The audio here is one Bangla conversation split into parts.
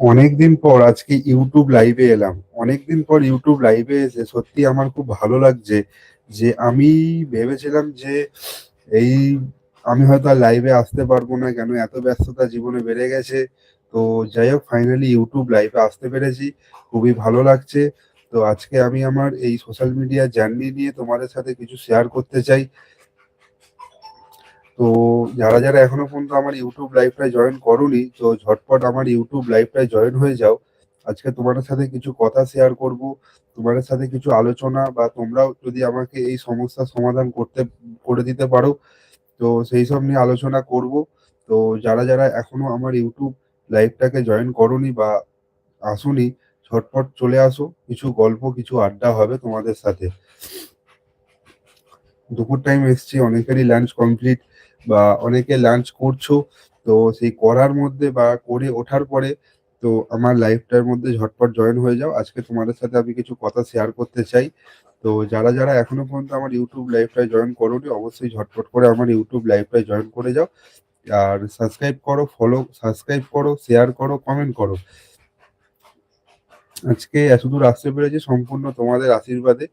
অনেকদিন পর আজকে ইউটিউব লাইভে এলাম। অনেকদিন পর ইউটিউব লাইভে এসে সত্যি আমার খুব ভালো লাগছে যে আমি ভেবেছিলাম যে এই আমি হয়তো আর লাইভে আসতে পারব না কেন, এত ব্যস্ততা জীবনে বেড়ে গেছে। তো যাই হোক ফাইনালি ইউটিউব লাইভে আসতে পেরেছি। খুবই ভালো লাগছে। তো আজকে আমি আমার এই সোশ্যাল মিডিয়া জার্নি নিয়ে তোমাদের সাথে কিছু শেয়ার করতে চাই। তো যারা, যারা এখনও পর্যন্ত আমার ইউটিউব লাইভটায় জয়েন করোনি তো ঝটপট আমার ইউটিউব লাইভটায় জয়েন হয়ে যাও। আজকে তোমাদের সাথে কিছু কথা শেয়ার করব। তোমাদের সাথে কিছু আলোচনা বা তোমরাও যদি আমাকে এই সমস্যার সমাধান করতে করে দিতে পারো তো সেই সব নিয়ে আলোচনা করব। তো যারা, যারা এখনও আমার ইউটিউব লাইভটাকে জয়েন করোনি বা আসোনি ঝটপট চলে আসো। কিছু গল্প, কিছু আড্ডা হবে তোমাদের সাথে। দুপুর টাইম এসছি অনেকেরই লাঞ্চ কমপ্লিট বা অনেকে লাঞ্চ করছ। তো সেই করার মধ্যে বা করে ওঠার পরে তো আমার লাইভটার মধ্যে ঝটপট জয়েন হয়ে যাও। আজকে তোমাদের সাথে আমি কিছু কথা শেয়ার করতে চাই। তো যারা, যারা এখনও পর্যন্ত আমার ইউটিউব লাইভটায় জয়েন করোনি অবশ্যই ঝটপট করে আমার ইউটিউব লাইভটায় জয়েন করে যাও। আর সাবস্ক্রাইব করো, ফলো সাবস্ক্রাইব করো, শেয়ার করো, কমেন্ট করো। আজকে এতদূর আসতে পেরেছি সম্পূর্ণ তোমাদের আশীর্বাদে।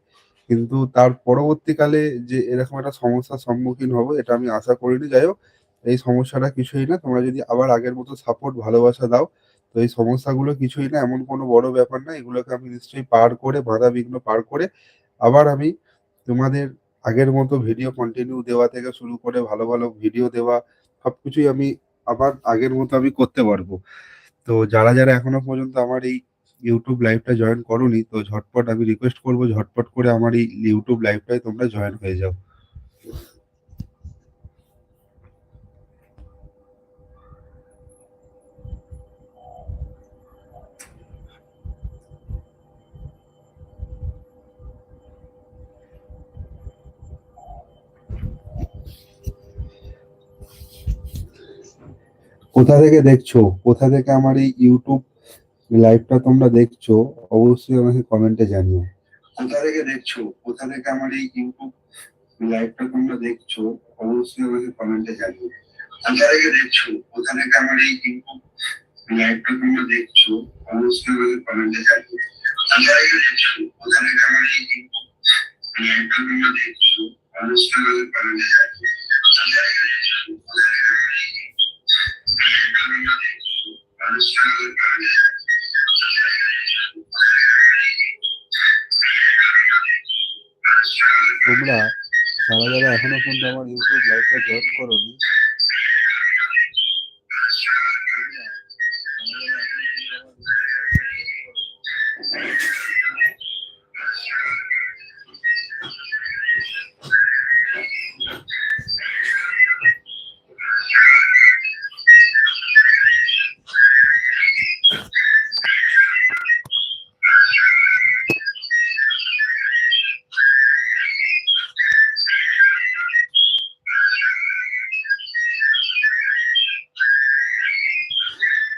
কিন্তু তার পরবর্তীকালে যে এরকম একটা সমস্যার সম্মুখীন হব এটা আমি আশা করিনি। যাই হোক এই সমস্যাটা কিছুই না। তোমরা যদি আবার আগের মতো সাপোর্ট ভালোবাসা দাও তো এই সমস্যাগুলো কিছুই না। এমন কোনো বড় ব্যাপার না। এগুলোকে আমি নিশ্চয়ই পার করে বাধা-বিঘ্ন পার করে আবার আমি তোমাদের আগের মতো ভিডিও কন্টিনিউ দেওয়া থেকে শুরু করে ভালো, ভালো ভিডিও দেওয়া সবকিছুই আমি আবার আগের মতো আমি করতে পারব। তো যারা, যারা এখনও পর্যন্ত আমার এই ইউটিউব লাইভটা জয়েন করোনি, তো ঝটপট আমি রিকোয়েস্ট করব ঝটপট করে আমার এই ইউটিউব লাইভটায় তোমরা জয়েন হয়ে যাও। কোথা থেকে দেখছ? কোথা থেকে আমার এই ইউটিউব লাইভটা তোমরা দেখছ, অবশ্যই আমাকে কমেন্টে জানিও। কোথা থেকে দেখছ? কোথা থেকে আমার এই ইউটিউব লাইভটা তোমরা দেখছ, অবশ্যই আমাকে কমেন্টে জানিও। কোথা থেকে দেখছ? কোথা থেকে আমার এই ইউটিউব লাইভটা তোমরা দেখছ, অবশ্যই আমাকে কমেন্টে জানিও। কোথা থেকে দেখছ? কোথা থেকে আমার এই ইউটিউব লাইভটা তোমরা দেখছ, অবশ্যই আমাকে কমেন্টে জানিও। এখনও পর্যন্ত আমার ইউটিউব লাইভটা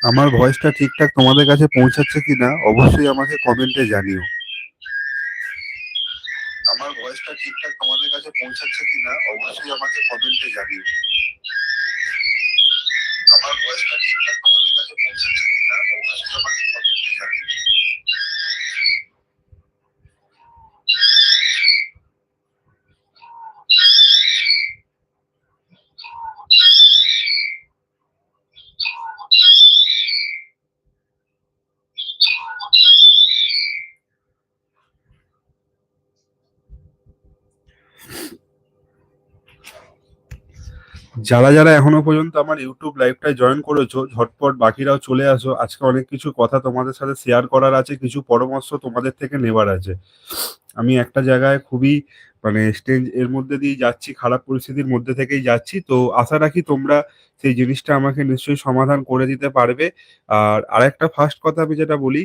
আমার ভয়েসটা ঠিকঠাক তোমাদের কাছে পৌঁছাচ্ছে কিনা, অবশ্যই আমাকে কমেন্টে জানিও। আমার ভয়েসটা ঠিকঠাক তোমাদের কাছে পৌঁছাচ্ছে কিনা, অবশ্যই আমাকে কমেন্টে জানিও। যারা, যারা এখনও পর্যন্ত আমার ইউটিউব লাইভটায় জয়েন করেছ ঝটপট বাকিরাও চলে আসো। আজকে অনেক কিছু কথা তোমাদের সাথে শেয়ার করার আছে, কিছু পরামর্শ তোমাদের থেকে নেবার আছে। আমি একটা জায়গায় খুবই মানে স্টেজের মধ্যে দিয়ে যাচ্ছি, খারাপ পরিস্থিতির মধ্যে থেকেই যাচ্ছি। তো আশা রাখি তোমরা সেই জিনিসটা আমাকে নিশ্চয়ই সমাধান করে দিতে পারবে। আর আরেকটা ফার্স্ট কথা আমি যেটা বলি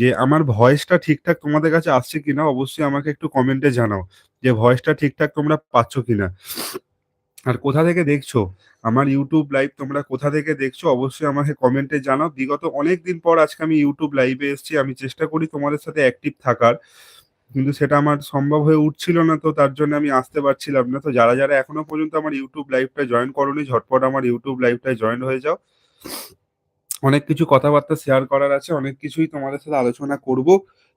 যে আমার ভয়েসটা ঠিকঠাক তোমাদের কাছে আসছে কিনা অবশ্যই আমাকে একটু কমেন্টে জানাও যে ভয়েসটা ঠিকঠাক তোমরা পাচ্ছ কিনা। আর কোথা থেকে দেখছ? আমার ইউটিউব লাইভ তোমরা কোথা থেকে দেখছ অবশ্যই আমাকে কমেন্টে জানাও। বিগত অনেক দিন পর আজকে আমি ইউটিউব লাইভে এসেছি আমি চেষ্টা করি তোমাদের সাথে অ্যাক্টিভ থাকার। কিন্তু সেটা আমার সম্ভব হয়ে উঠছিল না তো তার জন্য আমি আসতে পারছিলাম না। তো যারা, যারা এখনও পর্যন্ত আমার ইউটিউব লাইভটায় জয়েন করোনি ঝটপট আমার ইউটিউব লাইভটায় জয়েন হয়ে যাও। অনেক কিছু কথাবার্তা শেয়ার করার আছে। অনেক কিছুই তোমাদের সাথে আলোচনা করব।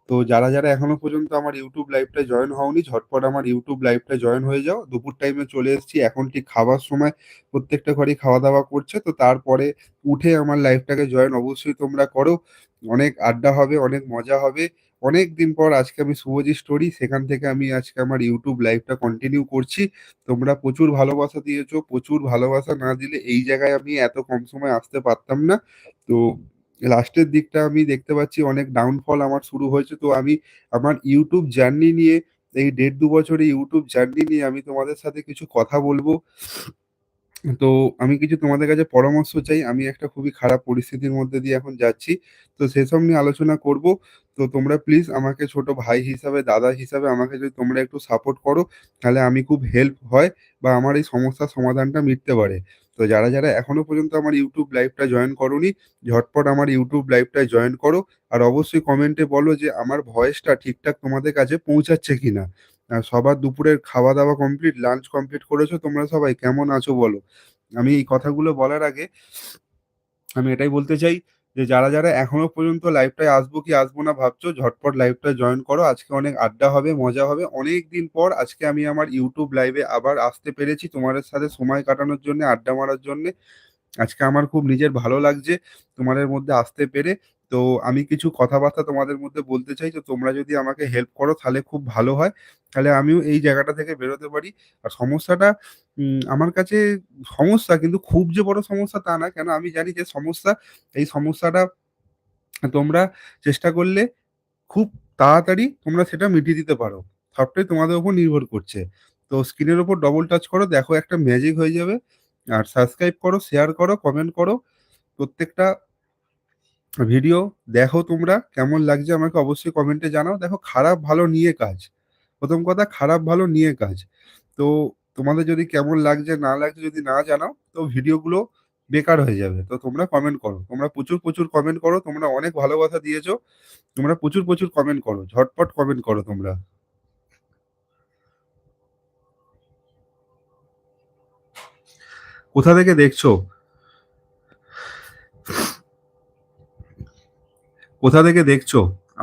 তো যারা, যারা এখনও পর্যন্ত আমার ইউটিউব লাইভটা জয়েন হওনি ঝটপট আমার ইউটিউব লাইভটা জয়েন হয়ে যাও। দুপুর টাইমে চলে এসেছি। এখন ঠিক খাবার সময় প্রত্যেকটা ঘরেই খাওয়া-দাওয়া করছে। তো তারপরে উঠে আমার লাইভটাকে জয়েন অবশ্যই তোমরা করো। অনেক আড্ডা হবে, অনেক মজা হবে। অনেক দিন পর আজকে আমি শুভজি স্টোরি সেখান থেকে আমি আজকে আমার ইউটিউব লাইভটা কন্টিনিউ করছি। তোমরা প্রচুর ভালোবাসা দিয়েছ। প্রচুর ভালোবাসা না দিলে এই জায়গায় আমি এত কম সময় আসতে পারতাম না। তো লাস্টের দিকটা আমি দেখতে পাচ্ছি অনেক ডাউনফল আমার শুরু হয়েছে। তো আমি আমার ইউটিউব জার্নি নিয়ে, এই দেড় দু বছরে ইউটিউব জার্নি নিয়ে আমি তোমাদের সাথে কিছু কথা বলব। তো আমি কিছু তোমাদের কাছে পরামর্শ চাই। আমি একটা খুবই খারাপ পরিস্থিতির মধ্যে দিয়ে এখন যাচ্ছি। তো সেসব নিয়ে আলোচনা করব। তো তোমরা প্লিজ আমাকে ছোট ভাই হিসাবে, দাদা হিসাবে আমাকে যদি তোমরা একটু সাপোর্ট করো, তাহলে আমি খুব হেল্প হয় বা আমার এই সমস্যার সমাধানটা মিটতে পারে। তো যারা, যারা এখনও পর্যন্ত আমার ইউটিউব লাইভটা জয়েন করোনি, ঝটপট আমার ইউটিউব লাইভটায় জয়েন করো। আর অবশ্যই কমেন্টে বলো যে আমার ভয়েসটা ঠিকঠাক তোমাদের কাছে পৌঁছাচ্ছে কিনা। সবার দুপুরের খাওয়া-দাওয়া কমপ্লিট, লাঞ্চ কমপ্লিট করেছ তোমরা সবাই? কেমন আছো বলো? আমি এই কথাগুলো বলার আগে আমি এটাই বলতে চাই যে যারা, যারা এখনও পর্যন্ত লাইভটায় আসব কি আসব না ভাবছ ঝটপট লাইভটায় জয়েন করো। আজকে অনেক আড্ডা হবে, মজা হবে। অনেক দিন পর আজকে আমি আমার ইউটিউব লাইভে আবার আসতে পেরেছি তোমাদের সাথে সময় কাটানোর জন্যে, আড্ডা মারার জন্যে। আজকে আমার খুব নিজের ভালো লাগছে তোমাদের মধ্যে আসতে পেরে। তো আমি কিছু কথাবার্তা তোমাদের মধ্যে বলতে চাই। তো তোমরা যদি আমাকে হেল্প করো তাহলে খুব ভালো হয়। তাহলে আমিও এই জায়গাটা থেকে বেরোতে পারি। আর সমস্যাটা আমার কাছে সমস্যা কিন্তু খুব যে বড় সমস্যা তা না। কেন আমি জানি যে সমস্যা, এই সমস্যাটা তোমরা চেষ্টা করলে খুব তাড়াতাড়ি তোমরা সেটা মিটিয়ে দিতে পারো। সবটাই তোমাদের উপর নির্ভর করছে। তো স্ক্রিনের উপর ডবল টাচ করো, দেখো একটা ম্যাজিক হয়ে যাবে। আর সাবস্ক্রাইব করো, শেয়ার করো, কমেন্ট করো। প্রত্যেকটা ভিডিও দেখো তোমরা কেমন লাগছে আমাকে অবশ্যই কমেন্টে জানাও। দেখো খারাপ ভালো নিয়ে কাজ। প্রথম কথা খারাপ ভালো নিয়ে কাজ। তো তোমাদের যদি কেমন লাগছে না লাগছে যদি না জানাও তো ভিডিওগুলো বেকার হয়ে যাবে। তো তোমরা কমেন্ট করো। তোমরা প্রচুর, প্রচুর কমেন্ট করো। তোমরা অনেক ভালো কথা দিয়েছ। তোমরা প্রচুর, প্রচুর কমেন্ট করো। ঝটপট কমেন্ট করো তোমরা। কোথা থেকে দেখছ? কোথা থেকে দেখছ?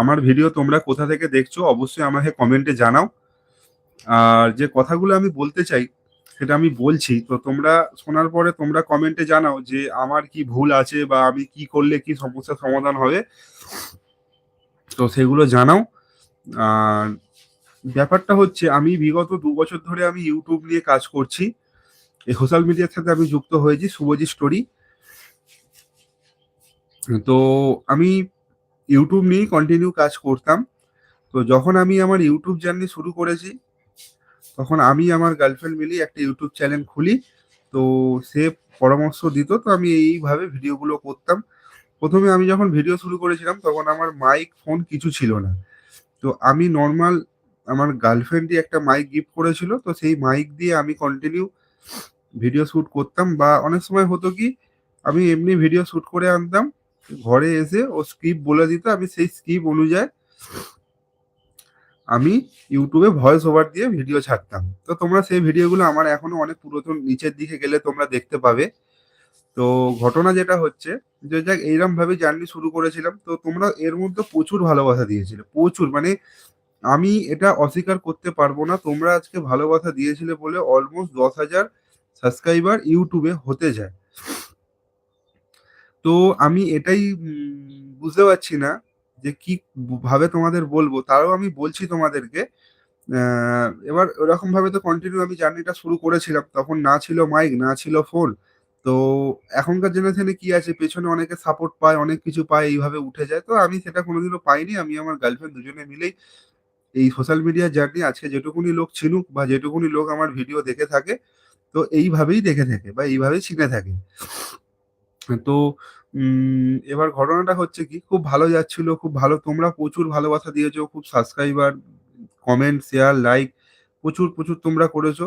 আমার ভিডিও তোমরা কোথা থেকে দেখছ, অবশ্যই আমাকে কমেন্টে জানাও। আর যে কথাগুলো আমি বলতে চাই, সেটা আমি বলছি। তো তোমরা, শোনার পরে তোমরা কমেন্টে জানাও যে আমার কি ভুল আছে বা আমি কি করলে কি সমস্যার সমাধান হবে। তো সেগুলো জানাও। আর ব্যাপারটা হচ্ছে, আমি বিগত দু বছর ধরে আমি ইউটিউব নিয়ে কাজ করছি। এই সোশ্যাল মিডিয়ার সাথে আমি যুক্ত হয়েছি শুভজি স্টোরি। তো আমি YouTube নিয়েই কন্টিনিউ কাজ করতাম। তো যখন আমি আমার ইউটিউব জার্নি শুরু করেছি, তখন আমি আমার গার্লফ্রেন্ড মিলেই একটা ইউটিউব চ্যানেল খুলি। তো সে পরামর্শ দিত। তো আমি এইভাবে ভিডিওগুলো করতাম। প্রথমে আমি যখন ভিডিও শুরু করেছিলাম তখন আমার মাইক, ফোন কিছু ছিল না। তো আমি নর্মাল আমার গার্লফ্রেন্ডই একটা মাইক গিফট করেছিল। তো সেই মাইক দিয়ে আমি কন্টিনিউ ভিডিও শ্যুট করতাম বা অনেক সময় হতো কি আমি এমনি ভিডিও শ্যুট করে আনতাম। ঘরে এসে ও স্ক্রিপ্ট বলে দিত। আমি সেই স্ক্রিপ্ট অনুযায়ী আমি ইউটিউবে ভয়েস ওভার দিয়ে ভিডিও ছাড়তাম। তো তোমরা সেই ভিডিওগুলো আমার এখনও অনেক পুরাতন নিচের দিকে গেলে তোমরা দেখতে পাবে। তো ঘটনা যেটা হচ্ছে যে যাক এইরমভাবে জার্নি শুরু করেছিলাম। তো তোমরা এর মধ্যে প্রচুর ভালোবাসা দিয়েছিলে। প্রচুর মানে আমি এটা অস্বীকার করতে পারব না। তোমরা আজকে ভালোবাসা দিয়েছিলে বলে অলমোস্ট ১০,০০০ সাবস্ক্রাইবার ইউটিউবে হতে যায়। তো আমি এটাই বুঝতে পারছি না যে কি ভাবে তোমাদের বলব। তাও আমি বলছি তোমাদেরকে। এবার ওরকমভাবে তো কন্টিনিউ আমি জার্নিটা শুরু করেছিলাম। তখন না ছিল মাইক, না ছিল ফোন। তো এখনকার জেনারেশনে কি আছে পেছনে অনেকে সাপোর্ট পায়, অনেক কিছু পায় এইভাবে উঠে যায়। তো আমি সেটা কোনোদিনও পাইনি। আমি আমার গার্লফ্রেন্ড দুজনে মিলেই এই সোশ্যাল মিডিয়া জার্নি আজকে যেটুকুনি লোক চিনুক বা যেটুকুনি লোক আমার ভিডিও দেখে থাকে, তো এইভাবেই দেখে থাকে বা এইভাবেই চিনে থাকে। তো এবার ঘটনাটা হচ্ছে কি খুব ভালো যাচ্ছিল, খুব ভালো তোমরা প্রচুর ভালোবাসা দিয়েছ, খুব সাবস্ক্রাইবার, কমেন্ট, শেয়ার, লাইক প্রচুর, প্রচুর তোমরা করেছ।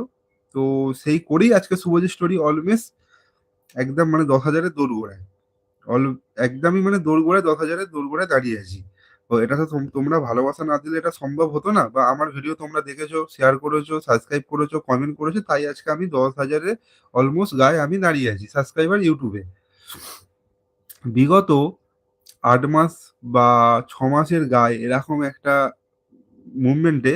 তো সেই করেই আজকে শুভজিৎ স্টোরি অলওয়েজ একদম মানে ১০,০০০ এর দোরগোড়ায়। অল একদমই মানে দোরগোড়ায় ১০,০০০ এর দোরগোড়ায় দাঁড়িয়ে আছি। তো এটা তো তোমরা ভালোবাসা না দিলে এটা সম্ভব হতো না বা আমার ভিডিও তোমরা দেখেছ, শেয়ার করেছ, সাবস্ক্রাইব করেছ, কমেন্ট করেছ তাই আজকে আমি দশ হাজারে অলমোস্ট গায়ে আমি দাঁড়িয়ে আছি সাবস্ক্রাইবার এ। বিগত আট মাস বা ৬ মাসের গায়ে এরকম একটা মুভমেন্টে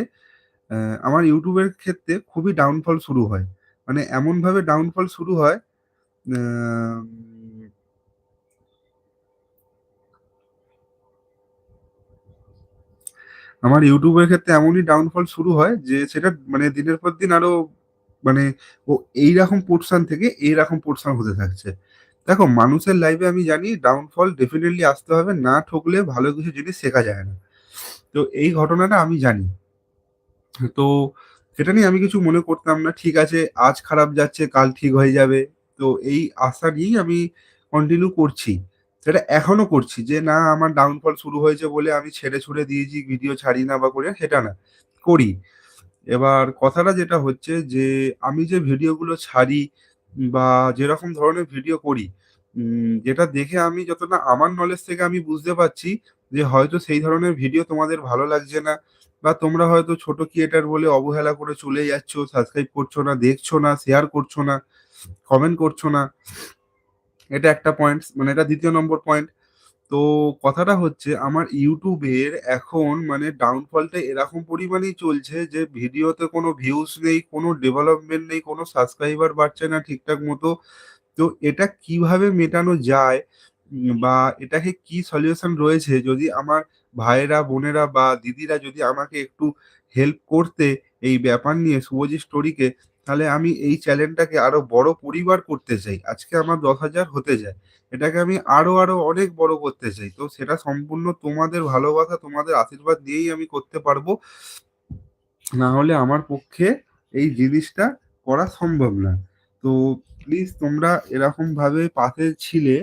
আমার ইউটিউবের ক্ষেত্রে খুবই ডাউনফল শুরু হয়। মানে এমনভাবে ডাউনফল শুরু হয় আমার ইউটিউবের ক্ষেত্রে এমনই ডাউনফল শুরু হয় যে সেটা মানে দিনের পর দিন আরও মানে ও এইরকম পোর্শন থেকে এইরকম পোরশন হতে থাকছে। দেখো, মানুষের লাইফে আমি জানি ডাউনফল ডেফিনেটলি আসতে হবে। না ঠকলে ভালো কিছু জিনিস শেখা যায় না। তো এই ঘটনাটা আমি জানি। তো সেটা নিয়ে আমি কিছু মনে করতাম না। ঠিক আছে, আজ খারাপ যাচ্ছে, কাল ঠিক হয়ে যাবে। তো এই আশা নিয়েই আমি কন্টিনিউ করছি। সেটা এখনও করছি যে, না, আমার ডাউনফল শুরু হয়েছে বলে আমি ছেড়ে ছুড়ে দিয়েছি ভিডিও ছাড়ি না বা করি সেটা না। করি। এবার কথাটা যেটা হচ্ছে যে, আমি যে ভিডিওগুলো ছাড়ি বা যেরকম ধরনের ভিডিও করি যেটা দেখে আমি যত না আমার নলেজ থেকে আমি বুঝতে পারছি যে হয়তো সেই ধরনের ভিডিও তোমাদের ভালো লাগছে না বা তোমরা হয়তো ছোট ক্রিয়েটার বলে অবহেলা করে চলে যাচ্ছ, সাবস্ক্রাইব করছ না, দেখছ না, শেয়ার করছ না, কমেন্ট করছ না। এটা একটা পয়েন্ট মানে এটা দ্বিতীয় নম্বর পয়েন্ট। তো কথাটা হচ্ছে আমার ইউটিউবের এখন মানে ডাউনফলটা এরকম পরিমাণেই চলছে যে ভিডিওতে কোনো ভিউজ নেই, কোনো ডেভেলপমেন্ট নেই, কোনো সাবস্ক্রাইবার বাড়ছে না ঠিকঠাক মতো। তো এটা কীভাবে মেটানো যায় বা এটাকে কি সলিউশন রয়েছে যদি আমার ভাইয়েরা, বোনেরা বা দিদিরা যদি আমাকে একটু হেল্প করতে এই ব্যাপার নিয়ে শুভজিৎ স্টোরিকে তাহলে আমি এই চ্যানেলটাকে আরও বড় পরিবার করতে চাই। আজকে আমার ১০,০০০ হতে যায়। এটাকে আমি আরও, আরও অনেক বড় করতে চাই। তো সেটা সম্পূর্ণ তোমাদের ভালোবাসা, তোমাদের আশীর্বাদ নিয়েই আমি করতে পারব। না হলে আমার পক্ষে এই জিনিসটা করা সম্ভব না। তো প্লিজ তোমরা এরকমভাবে পাশে ছিলে,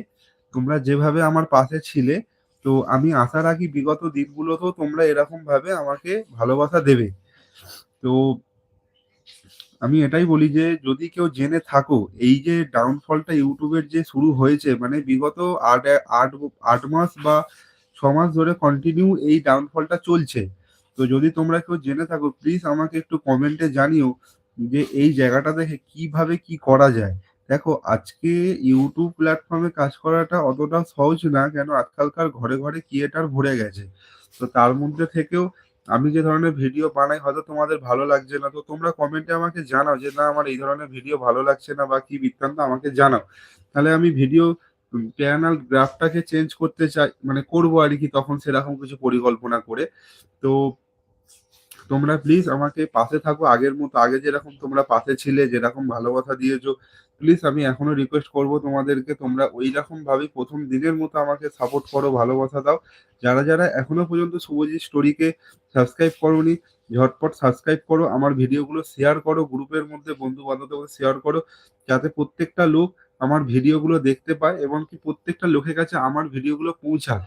তোমরা যেভাবে আমার পাশে ছিলে, তো আমি আশা রাখি বিগত দিনগুলোতেও তোমরা এরকমভাবে আমাকে ভালোবাসা দেবে। তো আমি এটাই বলি যে যদি কেউ জেনে থাকো এই যে ডাউনফলটা ইউটিউবের যে শুরু হয়েছে মানে বিগত ৮ এ ৮ ৮ মাস বা ৬ মাস ধরে কন্টিনিউ এই ডাউনফলটা চলছে। তো যদি তোমরা কেউ জেনে থাকো প্লিজ আমাকে একটু কমেন্টে জানিও যে এই জায়গাটা দেখে কীভাবে কি করা যায়। দেখো আজকে ইউটিউব প্ল্যাটফর্মে কাজ করাটা অতটা সহজ না। কেন আজকালকার ঘরে, ঘরে ক্রিয়েটর ভরে গেছে। তো তার মধ্যে থেকেও আমি যে ধরনের ভিডিও বানাই হয়তো তোমাদের ভালো লাগছে না। তো তোমরা কমেন্টে আমাকে জানাও যে, "না আমার এই ধরনের ভিডিও ভালো লাগছে না" বা কি বৃত্তান্ত আমাকে জানাও। তাহলে আমি ভিডিও চ্যানেল গ্রাফটাকে চেঞ্জ করতে চাই মানে করব আর কি তখন সেরকম কিছু পরিকল্পনা করে। তো তোমরা প্লিজ আমাকে পাশে থাকো আগের মতো। আগে যেরকম তোমরা পাশে ছিলে, যেরকম ভালোবাসা দিয়েছ, প্লিজ আমি এখনও রিকোয়েস্ট করব তোমাদেরকে তোমরা ঐরকমভাবেই ১ম দিনের মতো আমাকে সাপোর্ট করো, ভালোবাসা দাও। যারা, যারা এখনও পর্যন্ত শুভজিৎ স্টোরিকে সাবস্ক্রাইব করোনি, ঝটপট সাবস্ক্রাইব করো। আমার ভিডিওগুলো শেয়ার করো, গ্রুপের মধ্যে বন্ধু-বান্ধবদের শেয়ার করো। যাতে প্রত্যেকটা লোক আমার ভিডিওগুলো দেখতে পায় এবং কি প্রত্যেকটা লোকের কাছে আমার ভিডিওগুলো পৌঁছাক।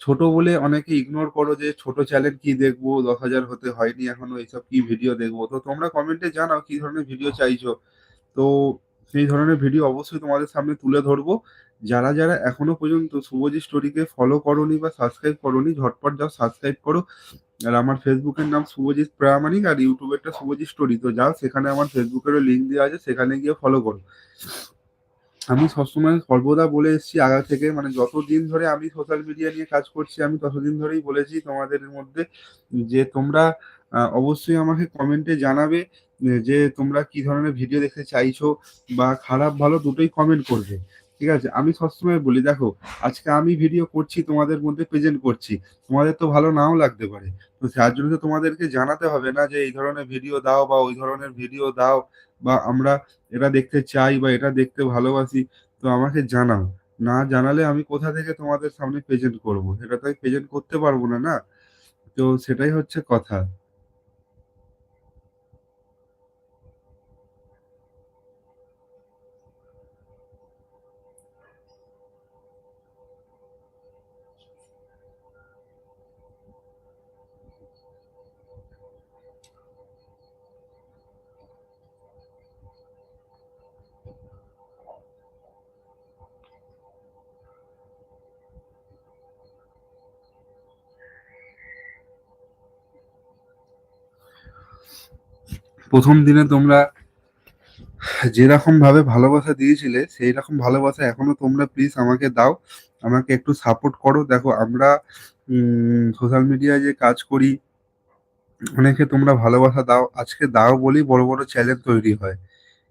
ছোট বলে অনেকে ইগনোর করো যে ছোট চ্যানেল কি দেখব, ১০,০০০ হতে হয়নি এখনও এইসব কি ভিডিও দেখব। তো তোমরা কমেন্টে জানাও কি ধরনের ভিডিও চাইছো। তো সেই ধরনের ভিডিও অবশ্যই তোমাদের সামনে তুলে ধরবো। যারা, যারা এখনও পর্যন্ত শুভজিৎ স্টোরিকে ফলো করোনি বা সাবস্ক্রাইব করোনি ঝটপট যাও সাবস্ক্রাইব করো। আর আমার ফেসবুকের নাম শুভজিৎ প্রামাণিক আর এরটা শুভজিৎ স্টোরি। তো যাও সেখানে আমার ফেসবুকেরও লিঙ্ক দেওয়া আছে সেখানে গিয়ে ফলো করো। আমি সবসময় সর্বদা বলে এসেছি আগা থেকে মানে যতদিন ধরে আমি সোশ্যাল মিডিয়া নিয়ে কাজ করছি আমি ততদিন ধরেই বলেছি তোমাদের মধ্যে যে তোমরা অবশ্যই আমাকে কমেন্টে জানাবে যে তোমরা কি ধরনের ভিডিও দেখতে চাইছো বা খারাপ ভালো দুটোই কমেন্ট করবে। ঠিক আছে? আমি সবসময় বলি দেখো আজকে আমি ভিডিও করছি তোমাদের মধ্যে প্রেজেন্ট করছি। তোমাদের তো ভালো নাও লাগতে পারে। তো যার জন্য তো তোমাদেরকে জানাতে হবে না যে এই ধরনের ভিডিও দাও বা ওই ধরনের ভিডিও দাও বা আমরা এটা দেখতে চাই বা এটা দেখতে ভালোবাসি। তো আমাকে জানাও। না জানালে আমি কোথা থেকে তোমাদের সামনে প্রেজেন্ট করব? সেটা তো আমি প্রেজেন্ট করতে পারব না, না? তো সেটাই হচ্ছে কথা। ১ম দিনে তোমরা যেরকমভাবে ভালোবাসা দিয়েছিলে সেই রকম ভালোবাসা এখনও তোমরা প্লিজ আমাকে দাও। আমাকে একটু সাপোর্ট করো। দেখো আমরা সোশ্যাল মিডিয়ায় যে কাজ করি অনেকে তোমরা ভালোবাসা দাও। আজকে দাও বলেই বড়, বড় চ্যালেঞ্জ তৈরি হয়।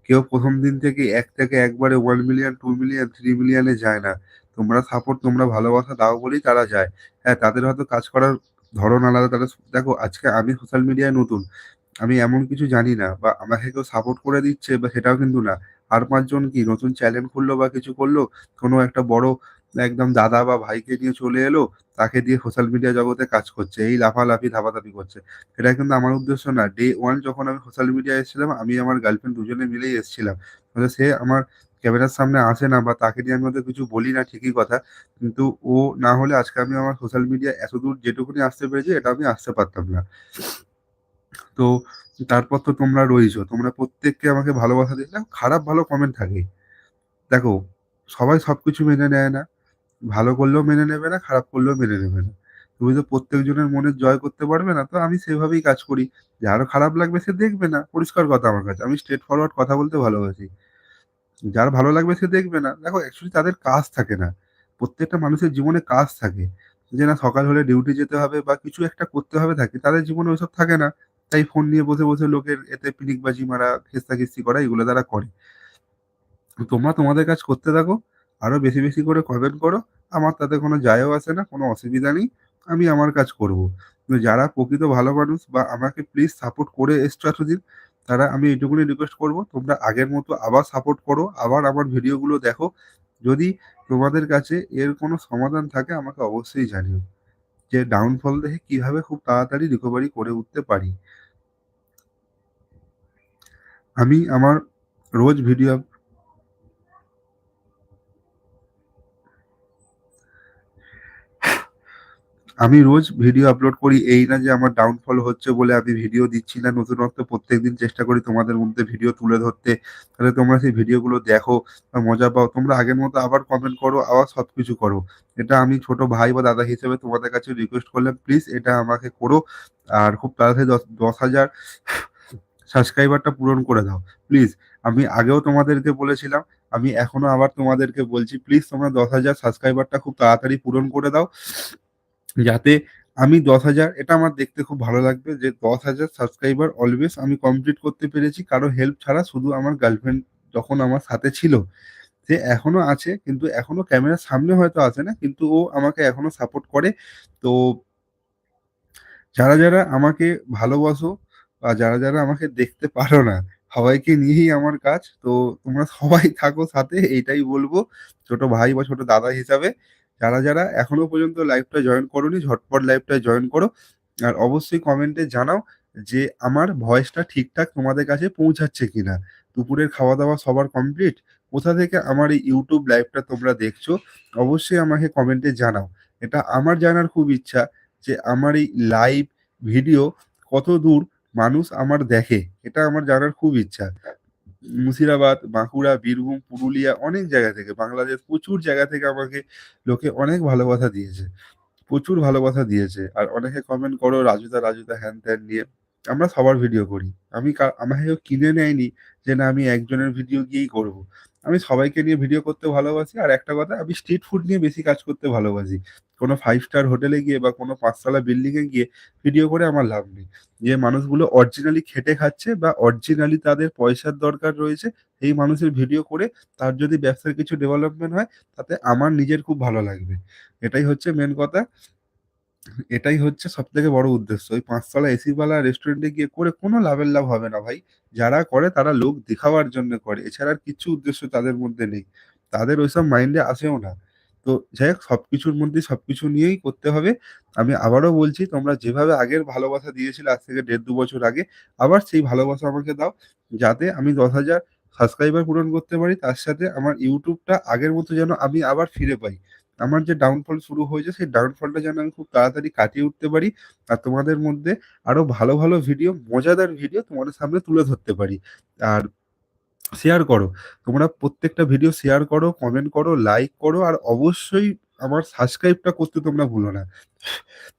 কেউ প্রথম দিন থেকে এক থেকে একবারে one million, two million, three মিলিয়নে যায় না। তোমরা সাপোর্ট তোমরা ভালোবাসা দাও বলেই তারা যায়। হ্যাঁ, তাদের হয়তো কাজ করার ধরন আলাদা। তারা দেখো আজকে আমি সোশ্যাল মিডিয়ায় নতুন। আমি এমন কিছু জানি না বা আমাকে কেউ সাপোর্ট করে দিচ্ছে বা সেটাও কিন্তু না। আর পাঁচজন কি নতুন চ্যানেল খুললো বা কিছু করল, কোনো একটা বড় একদম দাদা বা ভাইকে নিয়ে চলে এলো, তাকে দিয়ে সোশ্যাল মিডিয়া জগতে কাজ করছে। এই লাফালাফি, ধাপাধাপি করছে। এটা কিন্তু আমার উদ্দেশ্য না। ডে ওয়ান যখন আমি সোশ্যাল মিডিয়ায় এসেছিলাম, আমি আমার গার্লফ্রেন্ড দুজনে মিলেই এসেছিলাম। মানে সে আমার ক্যামেরার সামনে আসে না বা তাকে নিয়ে আমি হয়তো কিছু বলি না ঠিকই কথা। কিন্তু ও না হলে আজকে আমি আমার সোশ্যাল মিডিয়ায় এতদূর যেটুকুনি আসতে পেরেছি, এটা আমি আসতে পারতাম না। তো তারপর তো তোমরা রয়েইছো। তোমরা প্রত্যেককে আমাকে ভালোবাসা দিলে খারাপ ভালো কমেন্ট থাকে দেখো সবাই সবকিছু মেনে নেয় না। ভালো করলেও মেনে নেবে না, খারাপ করলেও মেনে নেবে না। তুমি তো প্রত্যেকজনের মনে জয় করতে পারবে না। তো আমি সেভাবেই কাজ করি। যারও খারাপ লাগবে সে দেখবে না। পরিষ্কার কথা আমার কাছে। আমি স্ট্রেট ফরওয়ার্ড কথা বলতে ভালোবাসি। যার ভালো লাগবে সে দেখবে না। দেখো অ্যাকচুয়ালি তাদের কাজ থাকে না। প্রত্যেকটা মানুষের জীবনে কাজ থাকে। যে না সকাল হলে ডিউটি যেতে হবে বা কিছু একটা করতে হবে থাকে। তাদের জীবনে ওইসব থাকে না। তাই ফোন নিয়ে বসে, বসে লোকের এতে পিরিকবাজি মারা, খেস্তাখিস্তি করা এগুলো তারা করে। তোমরা তোমাদের কাজ করতে থাকো। আরও বেশি, বেশি করে কমেন্ট করো। আমার তাতে কোনো যায়ও আসে না, কোনো অসুবিধা নেই। আমি আমার কাজ করব। যারা প্রকৃত ভালো মানুষ বা আমাকে প্লিজ সাপোর্ট করে এসছো এতদিন, তারা আমি এইটুকুনি রিকোয়েস্ট করব, তোমরা আগের মতো আবার সাপোর্ট করো। আবার আমার ভিডিওগুলো দেখো। যদি তোমাদের কাছে এর কোনো সমাধান থাকে আমাকে অবশ্যই জানিও। যে ডাউনফল দেখে কীভাবে খুব তাড়াতাড়ি রিকভারি করে উঠতে পারি। আমি আমার রোজ ভিডিও আমি রোজ ভিডিও আপলোড করি। এই না যে আমার ডাউনফল হচ্ছে বলে আমি ভিডিও দিচ্ছি না। নতুনত্ব প্রত্যেকদিন চেষ্টা করি তোমাদের মধ্যে ভিডিও তুলে ধরতে। তাহলে তোমরা সেই ভিডিওগুলো দেখো বা মজা পাও। তোমরা আগের মতো আবার কমেন্ট করো, আবার সব কিছু করো। এটা আমি ছোট ভাই বা দাদা হিসেবে তোমাদের কাছে রিকোয়েস্ট করলাম। প্লিজ এটা আমাকে করো। আর খুব তাড়াতাড়ি দশ ১০,০০০ সাবস্ক্রাইবারটা পূরণ করে দাও। প্লিজ আমি আগেও তোমাদেরকে বলেছিলাম। আমি এখনও আবার তোমাদেরকে বলছি। প্লিজ তোমরা ১০,০০০ সাবস্ক্রাইবারটা খুব তাড়াতাড়ি পূরণ করে দাও। যাতে আমি ১০,০০০ এটা আমার দেখতে খুব ভালো লাগবে যে ১০,০০০ সাবস্ক্রাইবার অলওয়েজ আমি কমপ্লিট করতে পেরেছি কারও হেল্প ছাড়া শুধু আমার গার্লফ্রেন্ড যখন আমার সাথে ছিল। সে এখনও আছে কিন্তু এখনও ক্যামেরার সামনে হয়তো আসে না। কিন্তু ও আমাকে এখনও সাপোর্ট করে। তো যারা, যারা আমাকে ভালোবাসো যারা, যারা আমাকে দেখতে পারো না, সবাইকে নিয়েই আমার কাজ। তো তোমরা সবাই থাকো সাথে এইটাই বলব ছোট ভাই বা ছোট দাদা হিসাবে। যারা, যারা এখনও পর্যন্ত লাইভটা জয়েন করোনি ঝটপট লাইভটায় জয়েন করো। আর অবশ্যই কমেন্টে জানাও যে আমার ভয়েসটা ঠিকঠাক তোমাদের কাছে পৌঁছাচ্ছে কিনা। দুপুরের খাওয়া-দাওয়া সবার কমপ্লিট? কোথা থেকে আমার এই ইউটিউব লাইভটা তোমরা দেখছ? অবশ্যই আমাকে কমেন্টে জানাও। এটা আমার জানার খুব ইচ্ছা যে আমার এই লাইভ ভিডিও কতদূর মানুষ আমার দেখে। এটা আমার জানার খুব ইচ্ছা। মুর্শিদাবাদ, বাঁকুড়া, বীরভূম, পুরুলিয়া অনেক জায়গা থেকে বাংলাদেশ প্রচুর জায়গা থেকে আমাকে লোকে অনেক ভালো কথা দিয়েছে। প্রচুর ভালো কথা দিয়েছে। আর অনেকে কমেন্ট করো রাজুদা, রাজুদা হ্যান-ত্যান নিয়ে। আমরা সবার ভিডিও করি। আমি আমাকে কেউ কিনে নেয়নি যে না আমি একজনের ভিডিও গিয়েই করব। আমি সবাইকে নিয়ে ভিডিও করতে ভালোবাসি। আর একটা কথা আমি স্ট্রিট ফুড নিয়ে বেশি কাজ করতে ভালোবাসি। কোনো ফাইভ স্টার হোটেলে গিয়ে বা কোনো ৫ বিল্ডিংয়ে গিয়ে ভিডিও করে আমার লাভ নেই। যে মানুষগুলো অরিজিনালি খেটে খাচ্ছে বা অরিজিনালি তাদের পয়সার দরকার রয়েছে, সেই মানুষের ভিডিও করে তার যদি ব্যবসার কিছু ডেভেলপমেন্ট হয় তাতে আমার নিজের খুব ভালো লাগবে। এটাই হচ্ছে মেন কথা। এটাই হচ্ছে সবথেকে বড় উদ্দেশ্য। ওই পাঁচতলা এসিওয়ালা রেস্টুরেন্টে গিয়ে করে কোনো লাভের লাভ হবে না ভাই। যারা করে তারা লোক দেখাবার জন্য করে। এছাড়া আর কিছু উদ্দেশ্য তাদের মধ্যে নেই। তাদের ওইসব মাইন্ডে আসেও না। তো যাই হোক সব সবকিছুর মধ্যে সবকিছু নিয়েই করতে হবে। আমি আবারও বলছি তোমরা যেভাবে আগের ভালোবাসা দিয়েছিলে আজ থেকে দেড় দু বছর আগে, আবার সেই ভালোবাসা আমাকে দাও। যাতে আমি ১০,০০০ সাবস্ক্রাইবার পূরণ করতে পারি। তার সাথে আমার ইউটিউবটা আগের মতো যেন আমি আবার ফিরে পাই। আমার যে ডাউনফল শুরু হয়েছে সেই ডাউনফলটা যেন আমি খুব তাড়াতাড়ি কাটিয়ে উঠতে পারি। আর তোমাদের মধ্যে আরও ভালো, ভালো ভিডিও, মজাদার ভিডিও তোমাদের সামনে তুলে ধরতে পারি। আর শেয়ার করো। তোমরা প্রত্যেকটা ভিডিও শেয়ার করো, কমেন্ট করো, লাইক করো আর অবশ্যই আমার সাবস্ক্রাইবটা করতে তোমরা ভুলো না।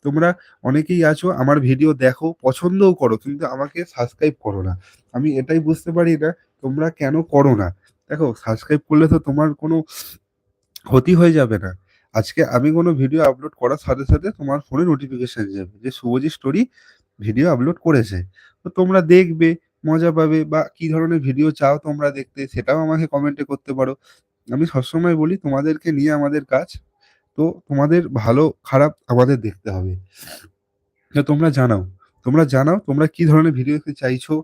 তোমরা অনেকেই আছো আমার ভিডিও দেখো, পছন্দও করো কিন্তু আমাকে সাবস্ক্রাইব করো না। আমি এটাই বুঝতে পারি না তোমরা কেন করো না? দেখো সাবস্ক্রাইব করলে তো তোমার কোনো ক্ষতি হয়ে যাবে না। আজকে আমি কোনো ভিডিও আপলোড করার সাথে, সাথে তোমার ফোনে নোটিফিকেশন যাবে যে শুভজিৎ স্টোরি ভিডিও আপলোড করেছে। তো তোমরা দেখবে, মজা পাবে বা কি ধরনের ভিডিও চাও তোমরা দেখতে সেটাও আমাকে কমেন্টে করতে পারো। আমি সবসময় বলি তোমাদেরকে নিয়ে আমাদের কাজ। তো তোমাদের ভালো খারাপ আমাদের দেখতে হবে। তো তোমরা জানাও। তোমরা জানাও তোমরা কি ধরনের ভিডিও দেখতে চাইছো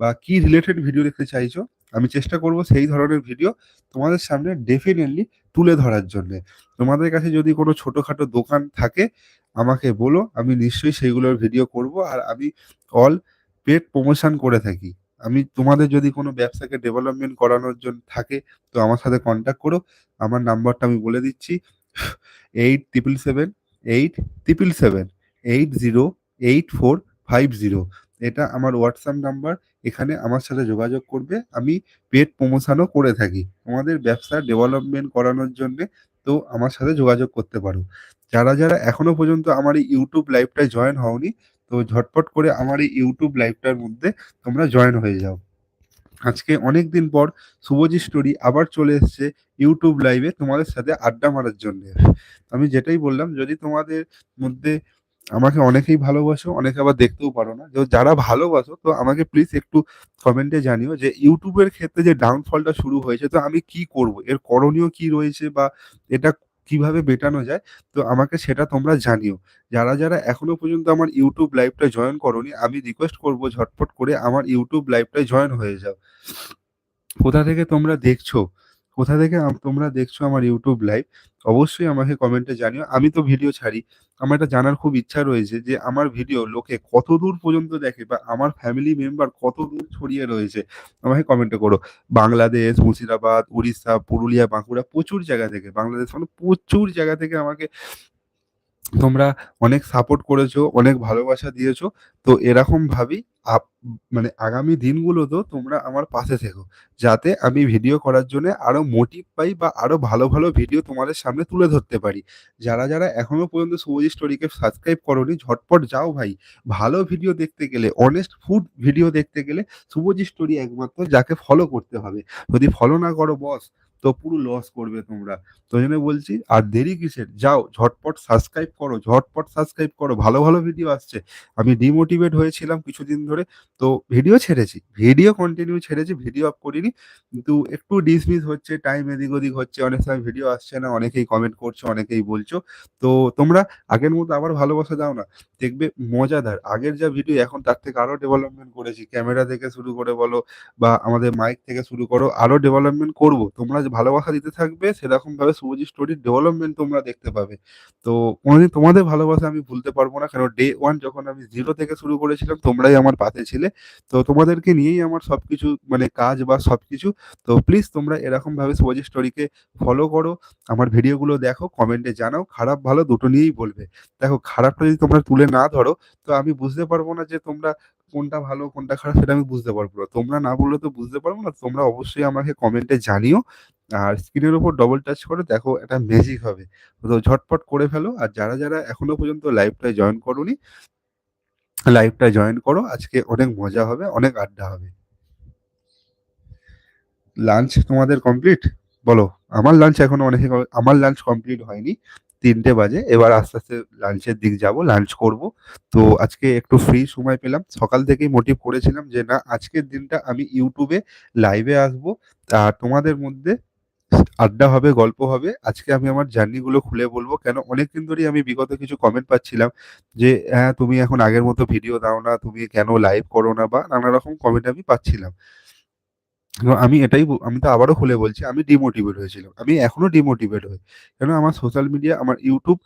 বা কি রিলেটেড ভিডিও দেখতে চাইছো। আমি চেষ্টা করব সেই ধরনের ভিডিও তোমাদের সামনে ডেফিনিটলি তুলে ধরার জন্যে। তোমাদের কাছে যদি কোনো ছোটোখাটো দোকান থাকে, আমাকে বলো। আমি নিশ্চয়ই সেইগুলোর ভিডিও করব। আর আমি অল পেইড প্রমোশন করে থাকি। আমি তোমাদের যদি কোনো ব্যবসাকে ডেভেলপমেন্ট করানোর জন্য থাকে, তো আমার সাথে কনট্যাক্ট করো। আমার নাম্বারটা আমি বলে দিচ্ছি 877777808450 এটা আমার হোয়াটসঅ্যাপ নাম্বার। এখানে আমার সাথে যোগাযোগ করবে। আমি পেইড প্রমোশনও করে থাকি। তোমাদের ব্যবসা ডেভেলপমেন্ট করানোর জন্যে তো আমার সাথে যোগাযোগ করতে পারো। যারা, যারা এখনও পর্যন্ত আমার এই ইউটিউব লাইভটায় জয়েন হওনি তো ঝটপট করে আমার এই ইউটিউব লাইভটার মধ্যে তোমরা জয়েন হয়ে যাও। আজকে অনেক দিন পর শুভজি স্টোরি আবার চলে এসছে ইউটিউব লাইভে তোমাদের সাথে আড্ডা মারার জন্যে। আমি যেটাই বললাম যদি তোমাদের মধ্যে আমাকে অনেকেই ভালোবাসো, অনেকে আবার দেখতেও পারো না। যারা ভালোবাসো তো আমাকে প্লিজ একটু কমেন্টে জানিও যে ইউটিউবের ক্ষেত্রে যে ডাউনফলটা শুরু হয়েছে তো আমি কি করব? এর করণীয় কি রয়েছে বা এটা কীভাবে মেটানো যায়? তো আমাকে সেটা তোমরা জানিও। যারা, যারা এখনও পর্যন্ত আমার ইউটিউব লাইভটা জয়েন করোনি আমি রিকোয়েস্ট করব ঝটপট করে আমার ইউটিউব লাইভটায় জয়েন হয়ে যাও। কোথা থেকে তোমরা দেখছ? কোথা থেকে তোমরা দেখছ আমার ইউটিউব লাইভ অবশ্যই আমাকে কমেন্টে জানিও। আমি তো ভিডিও ছাড়ি। আমার এটা জানার খুব ইচ্ছা রয়েছে যে আমার ভিডিও লোকে কত দূর পর্যন্ত দেখে বা আমার ফ্যামিলি মেম্বার কত দূর ছড়িয়ে রয়েছে। আমাকে কমেন্টে করো। বাংলাদেশ, মুর্শিদাবাদ, উড়িষ্যা, পুরুলিয়া, বাঁকুড়া প্রচুর জায়গা থেকে বাংলাদেশ মানে প্রচুর জায়গা থেকে আমাকে তোমরা অনেক সাপোর্ট করেছ, অনেক ভালোবাসা দিয়েছ। তো এরকমভাবেই আপ মানে আগামী দিনগুলোতেও তোমরা আমার পাশে থেকো। যাতে আমি ভিডিও করার জন্যে আরও মোটিভ পাই বা আরও ভালো, ভালো ভিডিও তোমাদের সামনে তুলে ধরতে পারি। যারা, যারা এখনও পর্যন্ত শুভজিৎ স্টোরিকে সাবস্ক্রাইব করোনি ঝটপট যাও ভাই। ভালো ভিডিও দেখতে গেলে, অনেস্ট ফুড ভিডিও দেখতে গেলে শুভজিৎ স্টোরি একমাত্র যাকে ফলো করতে হবে। যদি ফলো না করো বস তো পুরো লস করবে তোমরা। তো জন্য বলছি আর দেরি কিসের? যাও ঝটপট সাবস্ক্রাইব করো, ঝটপট সাবস্ক্রাইব করো। ভালো, ভালো ভিডিও আসছে। আমি ডিমোটিভেট হয়েছিলাম কিছুদিন ধরে। তো ভিডিও ছেড়েছি। ভিডিও কন্টিনিউ ছেড়েছি, ভিডিও আপ করিনি। কিন্তু একটু ডিসমিস হচ্ছে, টাইম এদিক ওদিক হচ্ছে। অনেক সময় ভিডিও আসছে না। অনেকেই কমেন্ট করছ, অনেকেই বলছো। তো তোমরা আগের মতো আবার ভালোবাসা দাও না। দেখবে মজাদার। আগের যা ভিডিও এখন তার থেকে আরও ডেভেলপমেন্ট করেছি। ক্যামেরা থেকে শুরু করে বলো বা আমাদের মাইক থেকে শুরু করো আরও ডেভেলপমেন্ট করব। তোমরা ভালোবাসা দিতে থাকবে সেরকমভাবে শুভজিৎ স্টোরির ডেভেলপমেন্ট তোমরা দেখতে পাবে। তো কোনদিন তোমাদের ভালোবাসা আমি ভুলতে পারব না। কারণ ডে ওয়ান যখন আমি জিরো থেকে শুরু করেছিলাম তোমরাই আমার পাশে ছিলে। তো তোমাদেরকে নিয়েই আমার সবকিছু মানে কাজ বা সবকিছু। তো প্লিজ তোমরা এরকমভাবে শুভজিৎ স্টোরিকে ফলো করো। আমার ভিডিওগুলো দেখো, কমেন্টে জানাও। খারাপ ভালো দুটো নিয়েই বলবে। দেখো খারাপটা যদি তোমরা তুলে না ধরো তো আমি বুঝতে পারব না যে তোমরা কোনটা ভালো কোনটা খারাপ সেটা আমি বুঝতে পারব না। তোমরা না বললে তো বুঝতে পারব না। তোমরা অবশ্যই আমাকে কমেন্টে জানিও। আর স্ক্রিনের উপর ডবল টাচ করে দেখো একটা ম্যাজিক হবে। তো ঝটপট করে ফেলো। আর যারা, যারা এখনও পর্যন্ত লাইভটায় জয়েন করোনি লাইভটা জয়েন করো। আজকে অনেক মজা হবে, অনেক আড্ডা হবে। লাঞ্চ তোমাদের কমপ্লিট? বলো। আমার লাঞ্চ এখনও অনেকে আমার লাঞ্চ কমপ্লিট হয়নি। তিনটে বাজে। এবার আস্তে, আস্তে লাঞ্চের দিক যাব। লাঞ্চ করব। তো আজকে একটু ফ্রি সময় পেলাম। সকাল থেকেই মোটিভ করেছিলাম যে না আজকের দিনটা আমি ইউটিউবে লাইভে আসব। আর তোমাদের মধ্যে আড্ডা হবে, গল্প হবে। আজকে আমি আমার জার্নি গুলো খুলে বলব কেন অনেকদিন ধরেই আমি বিগত কিছু কমেন্ট পাচ্ছিলাম যে, "হ্যাঁ, তুমি এখন আগের মতো ভিডিও দাও না, তুমি কেন লাইভ করো না?" বা নানা রকম কমেন্ট আমি পাচ্ছিলাম। আমি এটাই আমি তো আবারও খুলে বলছি আমি ডিমোটিভেট হয়েছিলাম। আমি এখনও ডিমোটিভেট হই। কেন আমার সোশ্যাল মিডিয়া আমার ইউটিউব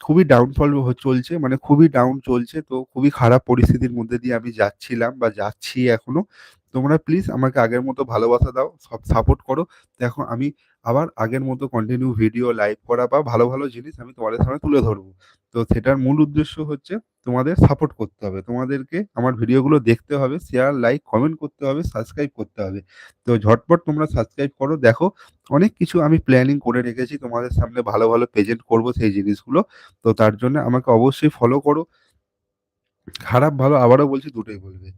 খুবই ডাউনফল চলছে। মানে খুবই ডাউন চলছে। তো খুবই খারাপ পরিস্থিতির মধ্যে দিয়ে আমি যাচ্ছিলাম বা যাচ্ছি এখনও। তোমরা প্লিজ আমাকে আগের মতো ভালোবাসা দাও, সব সাপোর্ট করো। দেখো আমি আবার আগের মতো কন্টিনিউ ভিডিও লাইভ করা বা ভালো, ভালো জিনিস আমি তোমাদের সামনে তুলে ধরবো তো সেটার মূল উদ্দেশ্য হচ্ছে তোমাদের সাপোর্ট করতে হবে। তোমাদেরকে আমার ভিডিওগুলো দেখতে হবে, শেয়ার, লাইক, কমেন্ট করতে হবে, সাবস্ক্রাইব করতে হবে। তো ঝটপট তোমরা সাবস্ক্রাইব করো। দেখো অনেক কিছু আমি প্ল্যানিং করে রেখেছি তোমাদের সামনে ভালো, ভালো প্রেজেন্ট করব সেই জিনিসগুলো। তো তার জন্য আমাকে অবশ্যই ফলো করো। খারাপ ভালো আবারও বলছি দুটোই বলবে।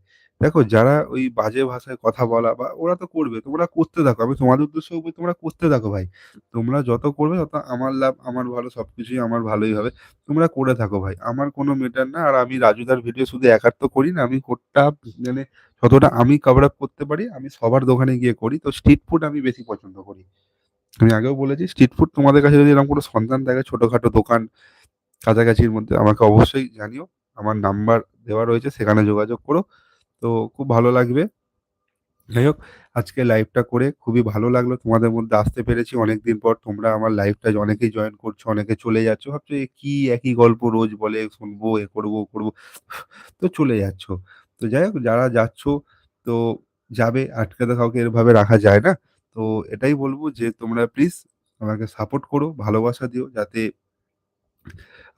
দেখো যারা ওই বাজে ভাষায় কথা বলা বা ওরা তো করবে। তোমরা করতে থাকো। আমি তোমাদের উদ্দেশ্য তোমরা করতে থাকো ভাই। তোমরা যত করবে তত আমার লাভ, আমার ভালো সবকিছুই আমার ভালোই হবে। তোমরা করে থাকো ভাই। আমার কোনো মেটার না। আর আমি রাজুদার ভিডিও শুধু একার তো করি না। আমি কোটটা মানে যতটা আমি কভার আপ করতে পারি আমি সবার দোকানে গিয়ে করি। তো স্ট্রিট ফুড আমি বেশি পছন্দ করি। আমি আগেও বলেছি স্ট্রিট ফুড তোমাদের কাছে যদি এরকম কোনো সন্ধান থাকে ছোটোখাটো দোকান কাছাকাছির মধ্যে আমাকে অবশ্যই জানিও। আমার নাম্বার দেওয়া রয়েছে সেখানে যোগাযোগ করো। তো খুব ভালো লাগবে। যাই হোক আজকে লাইভটা করে খুবই ভালো লাগল তোমাদের মধ্যে আসতে পেরেছি অনেকদিন পর। তোমরা আমার লাইভটা অনেকেই জয়েন করছ, অনেকে চলে যাচ্ছ। ভাবছ কি একই গল্প রোজ বলে শুনব, এ করব, ও করব। তো চলে যাচ্ছ। তো যাই হোক যারা যাচ্ছ তো যাবে, আটকে তো কাউকে এভাবে রাখা যায় না। তো এটাই বলব যে তোমরা প্লিজ আমাকে সাপোর্ট করো, ভালোবাসা দিও যাতে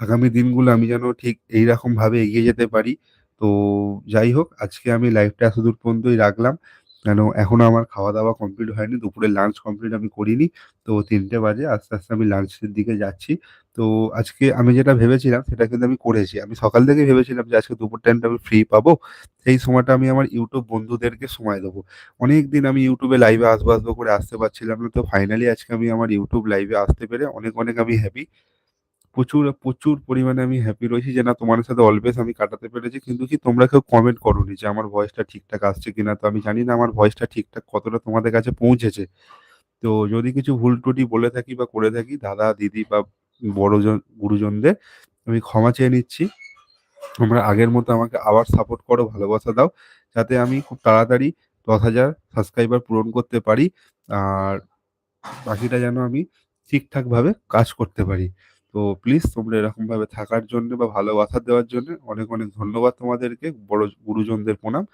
আগামী দিনগুলো আমি যেন ঠিক এইরকমভাবে এগিয়ে যেতে পারি। তো যাই হোক আজকে আমি লাইভটা এতদূর পর্যন্তই রাখলাম। কেন এখনও আমার খাওয়া-দাওয়া কমপ্লিট হয়নি। দুপুরে লাঞ্চ কমপ্লিট আমি করিনি। তো তিনটে বাজে আস্তে, আস্তে আমি লাঞ্চের দিকে যাচ্ছি। তো আজকে আমি যেটা ভেবেছিলাম সেটা কিন্তু আমি করেছি। আমি সকাল থেকেই ভেবেছিলাম যে আজকে দুপুর টাইমটা আমি ফ্রি পাবো। সেই সময়টা আমি আমার ইউটিউব বন্ধুদেরকে সময় দেবো। অনেকদিন আমি ইউটিউবে লাইভে আসব, আসব করে আসতে পারছিলাম না। তো ফাইনালি আজকে আমি আমার ইউটিউব লাইভে আসতে পেরে অনেক, অনেক আমি হ্যাপি। প্রচুর, প্রচুর পরিমাণে আমি হ্যাপি রয়েছি যে না তোমাদের সাথে অলওয়েজ আমি কাটাতে পেরেছি। কিন্তু কি তোমরা কেউ কমেন্ট করোনি যে আমার ভয়েসটা ঠিকঠাক আসছে কিনা। তো আমি জানি না আমার ভয়েসটা ঠিকঠাক কতটা তোমাদের কাছে পৌঁছেছে। তো যদি কিছু ভুল ত্রুটি বলে থাকি বা করে থাকি দাদা, দিদি বা বড়জন গুরুজনদের আমি ক্ষমা চেয়ে নিচ্ছি। তোমরা আগের মতো আমাকে আবার সাপোর্ট করো, ভালোবাসা দাও। যাতে আমি খুব তাড়াতাড়ি ১০,০০০ সাবস্ক্রাইবার পূরণ করতে পারি। আর বাকিটা যেন আমি ঠিকঠাকভাবে কাজ করতে পারি। তো প্লিজ তোমরা এরকমভাবে থাকার জন্য বা ভালোবাসা দেওয়ার জন্য অনেক, অনেক ধন্যবাদ তোমাদেরকে। বড় গুরুজনদের প্রণাম।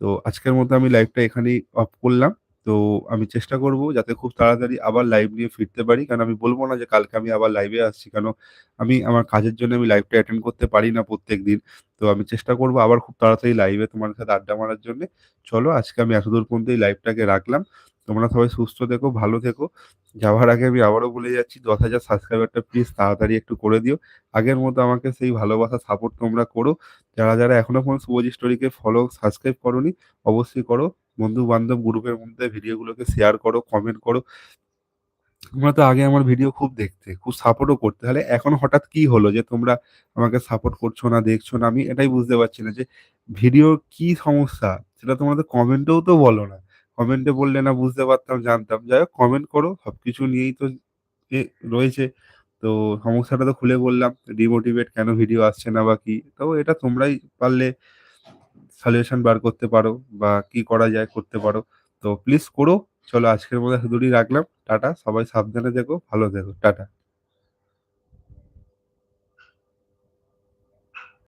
তো আজকের মতো আমি লাইভটা এখানেই অফ করলাম। তো আমি চেষ্টা করব যাতে খুব তাড়াতাড়ি আবার লাইভ নিয়ে ফিরতে পারি। কারণ আমি বলব না যে কালকে আমি আবার লাইভে আসছি। কেন আমি আমার কাজের জন্য আমি লাইভটা অ্যাটেন্ড করতে পারি না প্রত্যেক দিন তো আমি চেষ্টা করব আবার খুব তাড়াতাড়ি লাইভে তোমার সাথে আড্ডা মারার জন্যে। চলো আজকে আমি এতদূর পর্যন্ত এই লাইভটাকে রাখলাম। তোমরা সবাই সুস্থ থেকো, ভালো থেকো। যাওয়ার আগে আমি আবারও বলে যাচ্ছি ১০,০০০ সাবস্ক্রাইবারটা প্লিজ তাড়াতাড়ি একটু করে দিও। আগের মতো আমাকে সেই ভালোবাসা সাপোর্ট তোমরা করো। যারা, যারা এখনও পর্যন্ত শুভজিৎ স্টোরিকে ফলো, সাবস্ক্রাইব করোনি অবশ্যই করো। বন্ধু-বান্ধব গ্রুপের মধ্যে ভিডিওগুলোকে শেয়ার করো, কমেন্ট করো। তোমরা তো আগে আমার ভিডিও খুব দেখতে, খুব সাপোর্টও করতে। তাহলে এখন হঠাৎ কি হলো যে তোমরা আমাকে সাপোর্ট করছ না, দেখছ না? আমি এটাই বুঝতে পারছি না যে ভিডিওর কি সমস্যা? সেটা তোমাদের কমেন্টেও তো বলো না। কমেন্টে বললে না বুঝতে পারতাম, জানতাম। যাই হোক কমেন্ট করো। সবকিছু নিয়েই তো রয়েছে। তো সমস্যাটা তো খুলে বললাম। ডিমোটিভেট কেন ভিডিও আসছে না বা কি। তো এটা তোমরাই পারলে সলিউশন বার করতে পারো বা কি করা যায় করতে পারো। তো প্লিজ করো। চলো আজকের মতো এতদূরই রাখলাম। টাটা। সবাই সাবধানে দেখো ভালো দেখো টাটা।